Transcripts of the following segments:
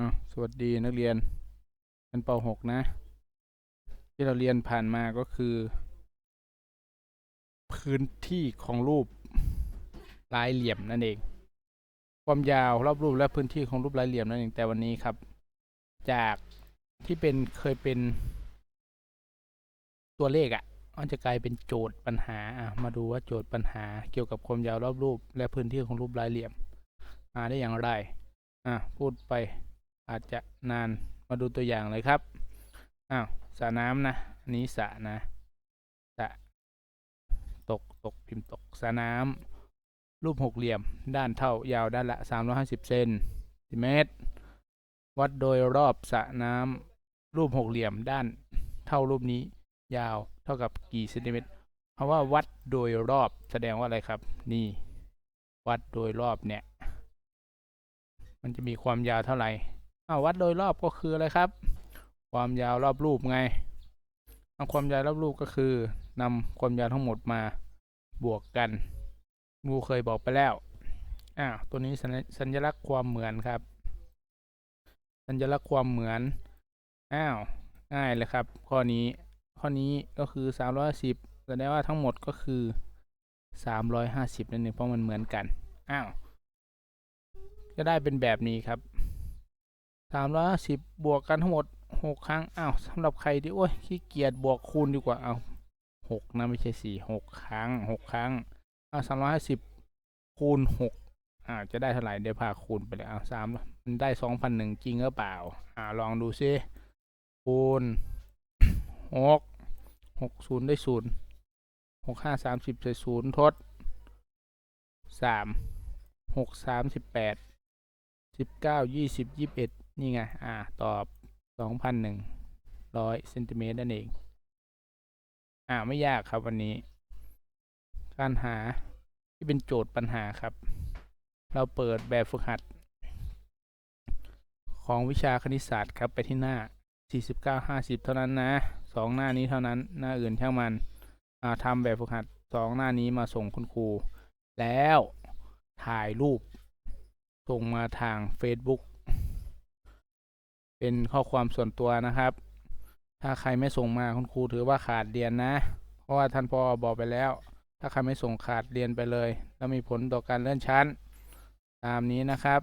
อะสวัสดีนักเรียนเป็นป .6 นะ ที่เราเรียนผ่านมาก็คือ พื้นที่ของรูปหลายเหลี่ยมนั่นเอง ความยาวรอบรูปและพื้นที่ของรูปหลายเหลี่ยมนั่นเองแต่วันนี้ครับ จากที่เป็นเคยเป็น ตัวเลขอะ่ะมันจะกลายเป็นโจทย์ปัญหาอะมาดูว่าโจทย์ปัญหาเกี่ยวกับความยาวรอบรูป และพื้นที่ของรูปหลายเหลี่ยมมาได้อย่างไรอะพูดไป อาจจะนานมาดูตัวอย่างเลยครับอ้าวสระน้ำนะอันนี้สระนะสระตกตกพิมพ์ตกสระน้ำรูปหกเหลี่ยม ด้านเท่ายาวด้านละ 350เซนติเมตร วัดโดยรอบสระน้ำรูปหกเหลี่ยมด้านเท่ารูปนี้ยาวเท่ากับกี่เซนติเมตรเพราะว่าวัดโดยรอบแสดงว่าอะไรครับ นี่ วัดโดยรอบเนี่ย มันจะมีความยาวเท่าไหร่ อ้าววัดโดยรอบก็คืออะไรครับ ความยาวรอบรูปไงเอาความยาวรอบรูปก็คือนำความยาวทั้งหมดมาบวกกันงูเคยบอกไปแล้วอ้าวตัวนี้สัญสญลักษณ์ความเหมือนครับ สัญลักษณ์ความเหมือนอ้าวง่ายเลยครับ ข้อนี้ข้อนี้ก็คือสามร้อยสิบแสดงว่าทั้งหมดก็คือสามร้อยห้าสิบนั่นเองเพราะมันเหมือนกันอ้าวก็ได้เป็นแบบนี้ครับามลาสิบบวกกันทั้งหมดหกครั้งอ้าวสำหรับใครที่โอ้ยขี้เกียจบวกคูณดีกว่าเอาหกนะไม่ใช่สี่หกครั้งหกครั้งอ้าว350 คูณหกอ่าจะได้เท่าไหร่เดี๋ยวพาคูณไปเลยอ้าวามมันได้สองพันหนึ่งจริงหรือเปล่าอ่าลองดูซิคูณหกหกศูนย์ได้ศูนย์หกห้าสามสิบใส่ศูนย์ทดสามหกสามสิบแปดสิบเก้ายี่สิบยี่สิบเอ็ด นี่ไง อ่า ตอบสองพันหนึ่งร้อยเซนติเมตรนั่นเอง อ่า ไม่ยากครับวันนี้ การหาที่เป็นโจทย์ปัญหาครับ เราเปิดแบบฝึกหัด ของวิชาคณิตศาสตร์ครับไปที่หน้า 49 50 เท่านั้นนะสองหน้านี้เท่านั้น หน้าอื่นช่างมัน อ่าทำแบบฝึกหัดสองหน้านี้มาส่งคุณครู แล้วถ่ายรูป ส่งมาทาง Facebook เป็นข้อความส่วนตัวนะครับ ถ้าใครไม่ส่งมาคุณครูถือว่าขาดเรียนนะ เพราะว่าท่านพอบอกไปแล้ว ถ้าใครไม่ส่งขาดเรียนไปเลย แล้วมีผลต่อการเลื่อนชั้น ตามนี้นะครับ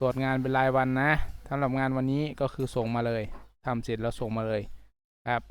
ตรวจงานเป็นรายวันนะสำหรับงานวันนี้ก็คือส่งมาเลยทำเสร็จแล้วส่งมาเลยครับ